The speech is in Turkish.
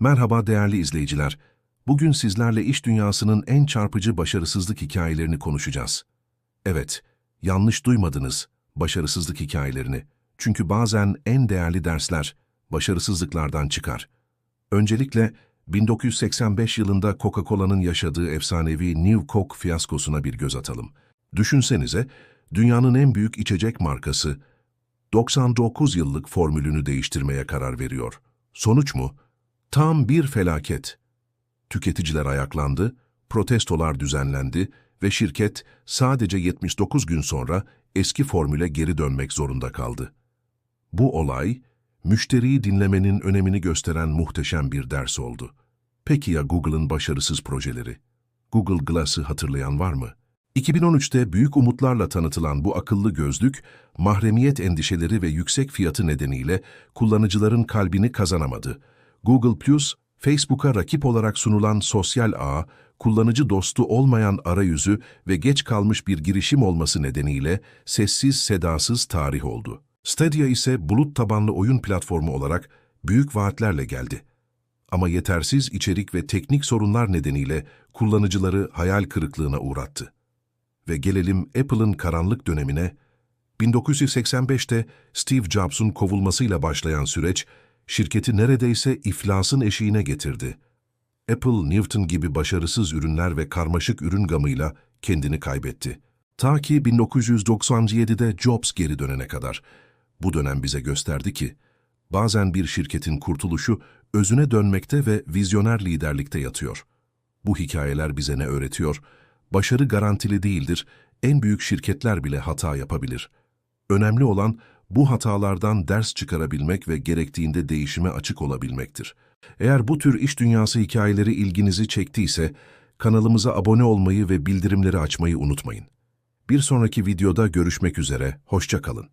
Merhaba değerli izleyiciler. Bugün sizlerle iş dünyasının en çarpıcı başarısızlık hikayelerini konuşacağız. Evet, yanlış duymadınız başarısızlık hikayelerini. Çünkü bazen en değerli dersler başarısızlıklardan çıkar. Öncelikle 1985 yılında Coca-Cola'nın yaşadığı efsanevi New Coke fiyaskosuna bir göz atalım. Düşünsenize, dünyanın en büyük içecek markası 99 yıllık formülünü değiştirmeye karar veriyor. Sonuç mu? Tam bir felaket. Tüketiciler ayaklandı, protestolar düzenlendi ve şirket sadece 79 gün sonra eski formüle geri dönmek zorunda kaldı. Bu olay, müşteriyi dinlemenin önemini gösteren muhteşem bir ders oldu. Peki ya Google'ın başarısız projeleri? Google Glass'ı hatırlayan var mı? 2013'te büyük umutlarla tanıtılan bu akıllı gözlük, mahremiyet endişeleri ve yüksek fiyatı nedeniyle kullanıcıların kalbini kazanamadı. Google Facebook'a rakip olarak sunulan sosyal ağ, kullanıcı dostu olmayan arayüzü ve geç kalmış bir girişim olması nedeniyle sessiz sedasız tarih oldu. Stadia ise bulut tabanlı oyun platformu olarak büyük vaatlerle geldi. Ama yetersiz içerik ve teknik sorunlar nedeniyle kullanıcıları hayal kırıklığına uğrattı. Ve gelelim Apple'ın karanlık dönemine, 1985'te Steve Jobs'un kovulmasıyla başlayan süreç, şirketi neredeyse iflasın eşiğine getirdi. Apple, Newton gibi başarısız ürünler ve karmaşık ürün gamıyla kendini kaybetti. Ta ki 1997'de Jobs geri dönene kadar. Bu dönem bize gösterdi ki, bazen bir şirketin kurtuluşu özüne dönmekte ve vizyoner liderlikte yatıyor. Bu hikayeler bize ne öğretiyor? Başarı garantili değildir, en büyük şirketler bile hata yapabilir. Önemli olan bu hatalardan ders çıkarabilmek ve gerektiğinde değişime açık olabilmektir. Eğer bu tür iş dünyası hikayeleri ilginizi çektiyse, kanalımıza abone olmayı ve bildirimleri açmayı unutmayın. Bir sonraki videoda görüşmek üzere, hoşça kalın.